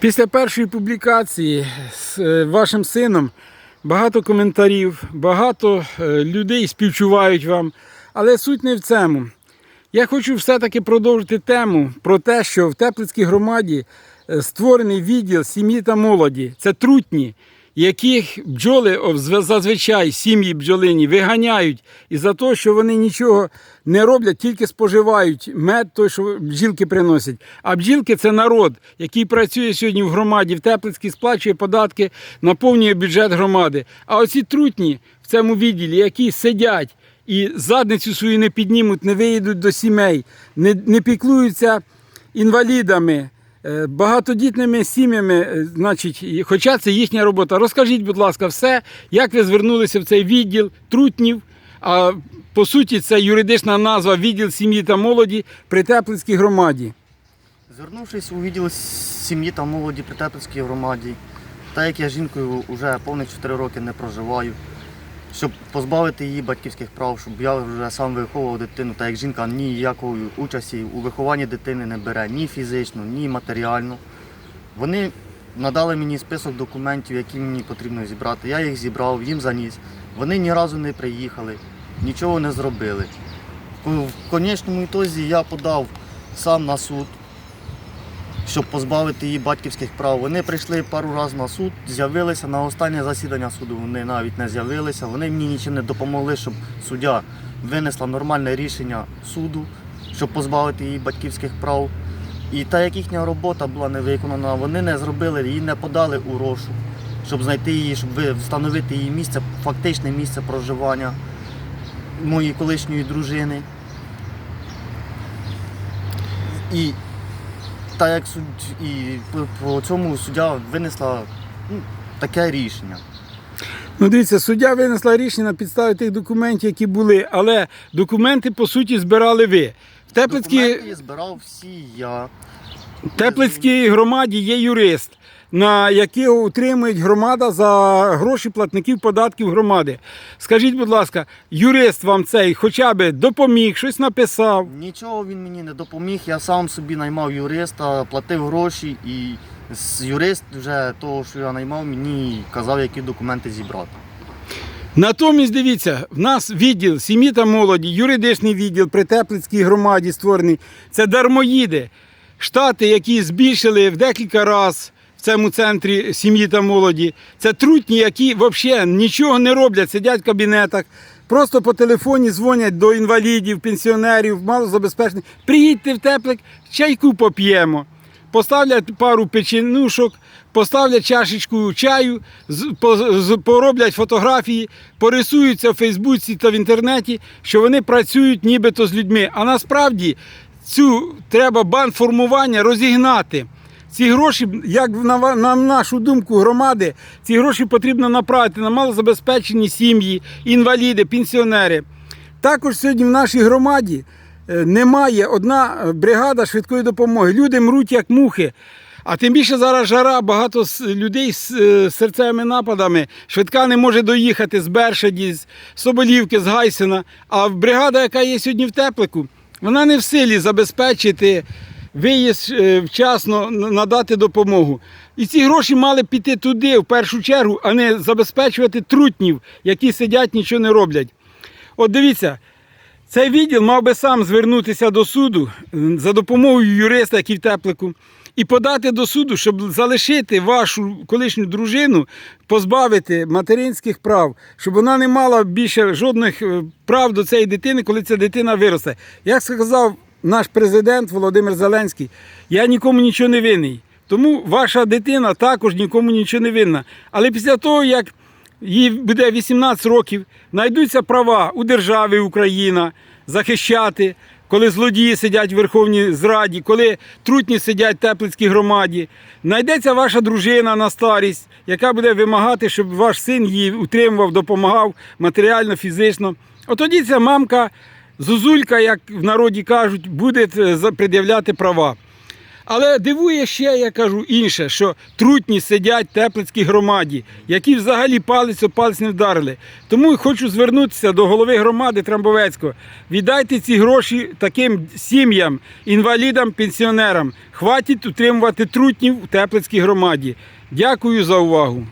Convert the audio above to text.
Після першої публікації з е, вашим сином багато коментарів, багато е, людей співчувають вам. Але суть не в цьому. Я хочу все-таки продовжити тему про те, що в Теплицькій громаді е, створений відділ сім'ї та молоді. Це трутні, яких бджоли зазвичай сім'ї бджолині виганяють із за того, що вони нічого не роблять, тільки споживають мед, той, що бджілки приносять. А бджілки це народ, який працює сьогодні в громаді, в Теплицькій, сплачує податки, наповнює бюджет громади. А оці трутні в цьому відділі, які сидять і задницю свою не піднімуть, не виїдуть до сімей, не, не піклуються інвалідами, багатодітними сім'ями, е, значить, хоча це їхня робота. Розкажіть, будь ласка, все, як ви звернулися в цей відділ трутнів. А по суті, це юридична назва відділ сім'ї та молоді при Теплицькій громаді. Звернувшись у відділ сім'ї та молоді при Теплицькій громаді, так як я жінкою вже повних 4 роки не проживаю, щоб позбавити її батьківських прав, щоб я вже сам виховував дитину, так як жінка ніякої участі у вихованні дитини не бере ні фізично, ні матеріально. Вони надали мені список документів, які мені потрібно зібрати. Я їх зібрав, їм заніс. Вони ні разу не приїхали, нічого не зробили. В конечному ітозі я подав сам на суд щоб позбавити її батьківських прав. Вони прийшли пару разів на суд, з'явилися на останнє засідання суду. Вони навіть не з'явилися. Вони мені нічим не допомогли, щоб суддя винесла нормальне рішення суду, щоб позбавити її батьківських прав. І та як їхня робота була не виконана, вони не зробили, її не подали у розшук, щоб знайти її, щоб встановити її місце, фактичне місце проживання моєї колишньої дружини. І так як суд і по, по цьому суддя винесла ну, таке рішення. Ну, дивіться, суддя винесла рішення на підставі тих документів, які були, але документи, по суті, збирали ви. В Теплицькій, Документи збирав всі я. В Теплицькій громаді є юрист, на якого утримують громада за гроші платників податків громади. Скажіть, будь ласка, юрист вам цей хоча б допоміг, щось написав. Нічого він мені не допоміг. Я сам собі наймав юриста, платив гроші і з- юрист вже того, що я наймав, мені казав, які документи зібрати. Натомість дивіться, в нас відділ сім'ї та молоді, юридичний відділ при Теплицькій громаді створений. Це дармоїди. Штати, які збільшили в декілька разів в цьому центрі сім'ї та молоді. Це трутні, які взагалі нічого не роблять, сидять в кабінетах. Просто по телефоні дзвонять до інвалідів, пенсіонерів, малозабезпечених. Приїдьте в теплик, чайку поп'ємо поставлять пару печенушок, поставлять чашечку чаю, пороблять фотографії, порисуються в Фейсбуці та в інтернеті, що вони працюють нібито з людьми. А насправді цю треба бандформування розігнати. Ці гроші, як на, на нашу думку громади, ці гроші потрібно направити на малозабезпечені сім'ї, інваліди, пенсіонери. Також сьогодні в нашій громаді е, немає одна е, бригада швидкої допомоги. Люди мруть як мухи. А тим більше зараз жара, багато людей з е, серцевими нападами. Швидка не може доїхати з Бершаді, з Соболівки, з Гайсина. А бригада, яка є сьогодні в Теплику, вона не в силі забезпечити виїзд е, вчасно надати допомогу. І ці гроші мали піти туди в першу чергу, а не забезпечувати трутнів, які сидять, нічого не роблять. От дивіться, цей відділ мав би сам звернутися до суду за допомогою юриста, який в теплику, і подати до суду, щоб залишити вашу колишню дружину, позбавити материнських прав, щоб вона не мала більше жодних е, прав до цієї дитини, коли ця дитина виросте. Як сказав наш президент Володимир Зеленський, я нікому нічого не винний. Тому ваша дитина також нікому нічого не винна. Але після того, як їй буде 18 років, знайдуться права у державі Україна захищати, коли злодії сидять в Верховній Зраді, коли трутні сидять в Теплицькій громаді. Знайдеться ваша дружина на старість, яка буде вимагати, щоб ваш син її утримував, допомагав матеріально, фізично. От тоді ця мамка, зузулька, як в народі кажуть, буде е, пред'являти права. Але дивує ще, я кажу, інше, що трутні сидять в Теплицькій громаді, які взагалі палець о палець не вдарили. Тому хочу звернутися до голови громади Трамбовецького. Віддайте ці гроші таким сім'ям, інвалідам, пенсіонерам. Хватить утримувати трутнів у Теплицькій громаді. Дякую за увагу.